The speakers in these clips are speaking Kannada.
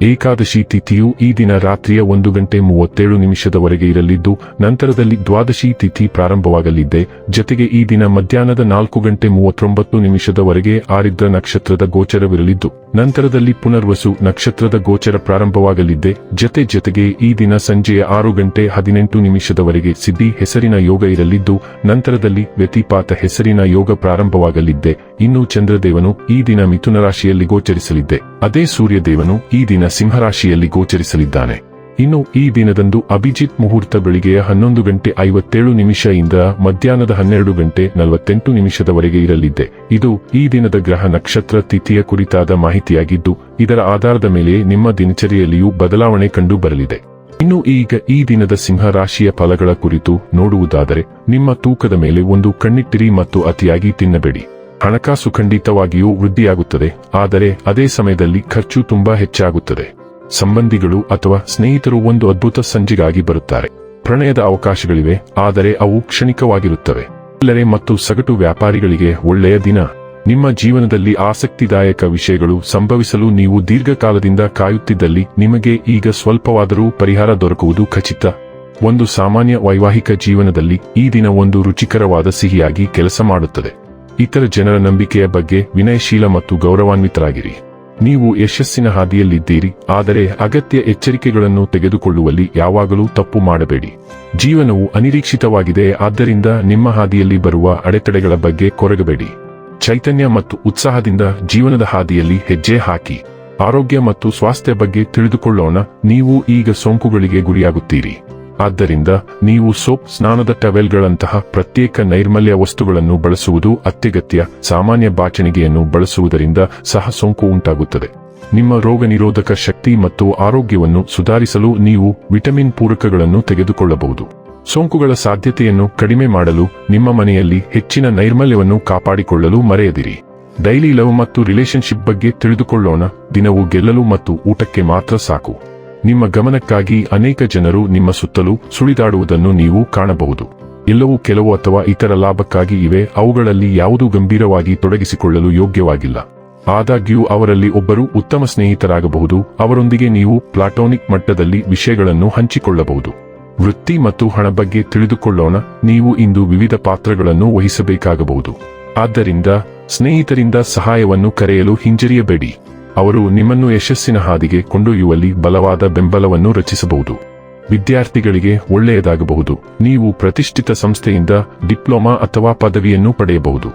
ಏಕಾದಶಿ ತಿಥಿಯು ಈ ದಿನ ರಾತ್ರಿಯ ಒಂದು ಗಂಟೆ ಮೂವತ್ತೇಳು ನಿಮಿಷದವರೆಗೆ ಇರಲಿದ್ದು, ನಂತರದಲ್ಲಿ ದ್ವಾದಶಿ ತಿಥಿ ಪ್ರಾರಂಭವಾಗಲಿದೆ. ಜತೆಗೆ ಈ ದಿನ ಮಧ್ಯಾಹ್ನದ ನಾಲ್ಕು ಗಂಟೆ ಮೂವತ್ತೊಂಬತ್ತು ನಿಮಿಷದವರೆಗೆ ಆರಿದ್ರ ನಕ್ಷತ್ರದ ಗೋಚರವಿರಲಿದ್ದು, ನಂತರದಲ್ಲಿ ಪುನರ್ವಸು ನಕ್ಷತ್ರದ ಗೋಚರ ಪ್ರಾರಂಭವಾಗಲಿದೆ. ಜತೆ ಜತೆಗೆ ಈ ದಿನ ಸಂಜೆಯ ಆರು ಗಂಟೆ ಹದಿನೆಂಟು ನಿಮಿಷದವರೆಗೆ ಸಿದ್ಧಿ ಹೆಸರಿನ ಯೋಗ ಇರಲಿದ್ದು, ನಂತರದಲ್ಲಿ ವ್ಯತಿಪಾತ ಹೆಸರಿನ ಯೋಗ ಪ್ರಾರಂಭವಾಗಲಿದ್ದೆ ಇನ್ನು ಚಂದ್ರದೇವನು ಈ ದಿನ ಮಿಥುನ ರಾಶಿಯಲ್ಲಿ ಗೋಚರಿಸಲಿದ್ದೆ ಅದೇ ಸೂರ್ಯದೇವನು ಈ ದಿನ ಸಿಂಹರಾಶಿಯಲ್ಲಿ ಗೋಚರಿಸಲಿದ್ದಾನೆ. ಇನ್ನು ಈ ದಿನದಂದು ಅಭಿಜಿತ್ ಮುಹೂರ್ತ ಬೆಳಿಗ್ಗೆಯ ಹನ್ನೊಂದು ಗಂಟೆ ಐವತ್ತೇಳು ನಿಮಿಷದಿಂದ ಮಧ್ಯಾಹ್ನದ ಹನ್ನೆರಡು ಗಂಟೆ ನಲವತ್ತೆಂಟು ನಿಮಿಷದವರೆಗೆ ಇರಲಿದೆ. ಇದು ಈ ದಿನದ ಗ್ರಹ ನಕ್ಷತ್ರ ತಿಥಿಯ ಕುರಿತಾದ ಮಾಹಿತಿಯಾಗಿದ್ದು, ಇದರ ಆಧಾರದ ಮೇಲೆ ನಿಮ್ಮ ದಿನಚರಿಯಲ್ಲಿಯೂ ಬದಲಾವಣೆ ಕಂಡು ಬರಲಿದೆ ಇನ್ನು ಈಗ ಈ ದಿನದ ಸಿಂಹ ರಾಶಿಯ ಫಲಗಳ ಕುರಿತು ನೋಡುವುದಾದರೆ, ನಿಮ್ಮ ತೂಕದ ಮೇಲೆ ಒಂದು ಕಣ್ಣಿಟ್ಟಿರಿ ಮತ್ತು ಅತಿಯಾಗಿ ತಿನ್ನಬೇಡಿ. ಹಣಕಾಸು ಖಂಡಿತವಾಗಿಯೂ ವೃದ್ಧಿಯಾಗುತ್ತದೆ, ಆದರೆ ಅದೇ ಸಮಯದಲ್ಲಿ ಖರ್ಚು ತುಂಬಾ ಹೆಚ್ಚಾಗುತ್ತದೆ. ಸಂಬಂಧಿಗಳು ಅಥವಾ ಸ್ನೇಹಿತರು ಒಂದು ಅದ್ಭುತ ಸಂಜೆಗಾಗಿ ಬರುತ್ತಾರೆ. ಪ್ರಣಯದ ಅವಕಾಶಗಳಿವೆ, ಆದರೆ ಅವು ಕ್ಷಣಿಕವಾಗಿರುತ್ತವೆ. ಎಲ್ಲರೆ ಮತ್ತು ಸಗಟು ವ್ಯಾಪಾರಿಗಳಿಗೆ ಒಳ್ಳೆಯ ದಿನ. ನಿಮ್ಮ ಜೀವನದಲ್ಲಿ ಆಸಕ್ತಿದಾಯಕ ವಿಷಯಗಳು ಸಂಭವಿಸಲು ನೀವು ದೀರ್ಘಕಾಲದಿಂದ ಕಾಯುತ್ತಿದ್ದಲ್ಲಿ ನಿಮಗೆ ಈಗ ಸ್ವಲ್ಪವಾದರೂ ಪರಿಹಾರ ದೊರಕುವುದು ಖಚಿತ. ಒಂದು ಸಾಮಾನ್ಯ ವೈವಾಹಿಕ ಜೀವನದಲ್ಲಿ ಈ ದಿನ ಒಂದು ರುಚಿಕರವಾದ ಸಿಹಿಯಾಗಿ ಕೆಲಸ ಮಾಡುತ್ತದೆ. ಇತರ ಜನರ ನಂಬಿಕೆಯ ಬಗ್ಗೆ ವಿನಯಶೀಲ ಮತ್ತು ಗೌರವಾನ್ವಿತರಾಗಿರಿ. ನೀವು ಯಶಸ್ಸಿನ ಹಾದಿಯಲ್ಲಿದ್ದೀರಿ, ಆದರೆ ಅಗತ್ಯ ಎಚ್ಚರಿಕೆಗಳನ್ನು ತೆಗೆದುಕೊಳ್ಳುವಲ್ಲಿ ಯಾವಾಗಲೂ ತಪ್ಪು ಮಾಡಬೇಡಿ. ಜೀವನವು ಅನಿರೀಕ್ಷಿತವಾಗಿದೆ, ಆದ್ದರಿಂದ ನಿಮ್ಮ ಹಾದಿಯಲ್ಲಿ ಬರುವ ಅಡೆತಡೆಗಳ ಬಗ್ಗೆ ಕೊರಗಬೇಡಿ. ಚೈತನ್ಯ ಮತ್ತು ಉತ್ಸಾಹದಿಂದ ಜೀವನದ ಹಾದಿಯಲ್ಲಿ ಹೆಜ್ಜೆ ಹಾಕಿ. ಆರೋಗ್ಯ ಮತ್ತು ಸ್ವಾಸ್ಥ್ಯ ಬಗ್ಗೆ ತಿಳಿದುಕೊಳ್ಳೋಣ, ನೀವು ಈಗ ಸೋಂಕುಗಳಿಗೆ ಗುರಿಯಾಗುತ್ತೀರಿ. ಆದ್ದರಿಂದ ನೀವು ಸೋಪ್ ಸ್ನಾನದ ಟವೆಲ್ಗಳಂತಹ ಪ್ರತ್ಯೇಕ ನೈರ್ಮಲ್ಯ ವಸ್ತುಗಳನ್ನು ಬಳಸುವುದು ಅತ್ಯಗತ್ಯ. ಸಾಮಾನ್ಯ ಬಾಚಣಿಗೆಯನ್ನು ಬಳಸುವುದರಿಂದ ಸಹ ಸೋಂಕು ಉಂಟಾಗುತ್ತದೆ. ನಿಮ್ಮ ರೋಗ ನಿರೋಧಕ ಶಕ್ತಿ ಮತ್ತು ಆರೋಗ್ಯವನ್ನು ಸುಧಾರಿಸಲು ನೀವು ವಿಟಮಿನ್ ಪೂರಕಗಳನ್ನು ತೆಗೆದುಕೊಳ್ಳಬಹುದು. ಸೋಂಕುಗಳ ಸಾಧ್ಯತೆಯನ್ನು ಕಡಿಮೆ ಮಾಡಲು ನಿಮ್ಮ ಮನೆಯಲ್ಲಿ ಹೆಚ್ಚಿನ ನೈರ್ಮಲ್ಯವನ್ನು ಕಾಪಾಡಿಕೊಳ್ಳಲು ಮರೆಯದಿರಿ. ಡೈಲಿ ಲವ್ ಮತ್ತು ರಿಲೇಶನ್ಶಿಪ್ ಬಗ್ಗೆ ತಿಳಿದುಕೊಳ್ಳೋಣ. ದಿನವು ಗೆಲ್ಲಲು ಮತ್ತು ಊಟಕ್ಕೆ ಮಾತ್ರ ಸಾಕು. ನಿಮ್ಮ ಗಮನಕ್ಕಾಗಿ ಅನೇಕ ಜನರು ನಿಮ್ಮ ಸುತ್ತಲೂ ಸುಳಿದಾಡುವುದನ್ನು ನೀವು ಕಾಣಬಹುದು. ಎಲ್ಲವೂ ಕೆಲವು ಅಥವಾ ಇತರ ಲಾಭಕ್ಕಾಗಿ ಇವೆ, ಅವುಗಳಲ್ಲಿ ಯಾವುದೂ ಗಂಭೀರವಾಗಿ ತೊಡಗಿಸಿಕೊಳ್ಳಲು ಯೋಗ್ಯವಾಗಿಲ್ಲ. ಆದಾಗ್ಯೂ, ಅವರಲ್ಲಿ ಒಬ್ಬರು ಉತ್ತಮ ಸ್ನೇಹಿತರಾಗಬಹುದು, ಅವರೊಂದಿಗೆ ನೀವು ಪ್ಲಾಟೋನಿಕ್ ಮಟ್ಟದಲ್ಲಿ ವಿಷಯಗಳನ್ನು ಹಂಚಿಕೊಳ್ಳಬಹುದು. ವೃತ್ತಿ ಮತ್ತು ಹಣ ಬಗ್ಗೆ ತಿಳಿದುಕೊಳ್ಳೋಣ, ನೀವು ಇಂದು ವಿವಿಧ ಪಾತ್ರಗಳನ್ನು ವಹಿಸಬೇಕಾಗಬಹುದು. ಆದ್ದರಿಂದ, ಸ್ನೇಹಿತರಿಂದ ಸಹಾಯವನ್ನು ಕರೆಯಲು ಹಿಂಜರಿಯಬೇಡಿ. ಅವರು ನಿಮ್ಮನ್ನು ಯಶಸ್ಸಿನ ಹಾದಿಗೆ ಕೊಂಡೊಯ್ಯುವಲ್ಲಿ ಬಲವಾದ ಬೆಂಬಲವನ್ನು ರಚಿಸಬಹುದು. ವಿದ್ಯಾರ್ಥಿಗಳಿಗೆ ಒಳ್ಳೆಯದಾಗಬಹುದು. ನೀವು ಪ್ರತಿಷ್ಠಿತ ಸಂಸ್ಥೆಯಿಂದ ಡಿಪ್ಲೊಮಾ ಅಥವಾ ಪದವಿಯನ್ನು ಪಡೆಯಬಹುದು.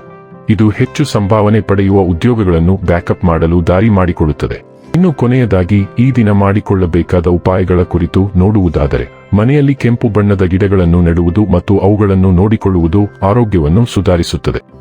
ಇದು ಹೆಚ್ಚು ಸಂಭಾವನೆ ಪಡೆಯುವ ಉದ್ಯೋಗಗಳನ್ನು ಬ್ಯಾಕಪ್ ಮಾಡಲು ದಾರಿ ಮಾಡಿಕೊಡುತ್ತದೆ. ಇನ್ನು ಕೊನೆಯದಾಗಿ, ಈ ದಿನ ಮಾಡಿಕೊಳ್ಳಬೇಕಾದ ಉಪಾಯಗಳ ಕುರಿತು ನೋಡುವುದಾದರೆ, ಮನೆಯಲ್ಲಿ ಕೆಂಪು ಬಣ್ಣದ ಗಿಡಗಳನ್ನು ನೆಡುವುದು ಮತ್ತು ಅವುಗಳನ್ನು ನೋಡಿಕೊಳ್ಳುವುದು ಆರೋಗ್ಯವನ್ನು ಸುಧಾರಿಸುತ್ತದೆ.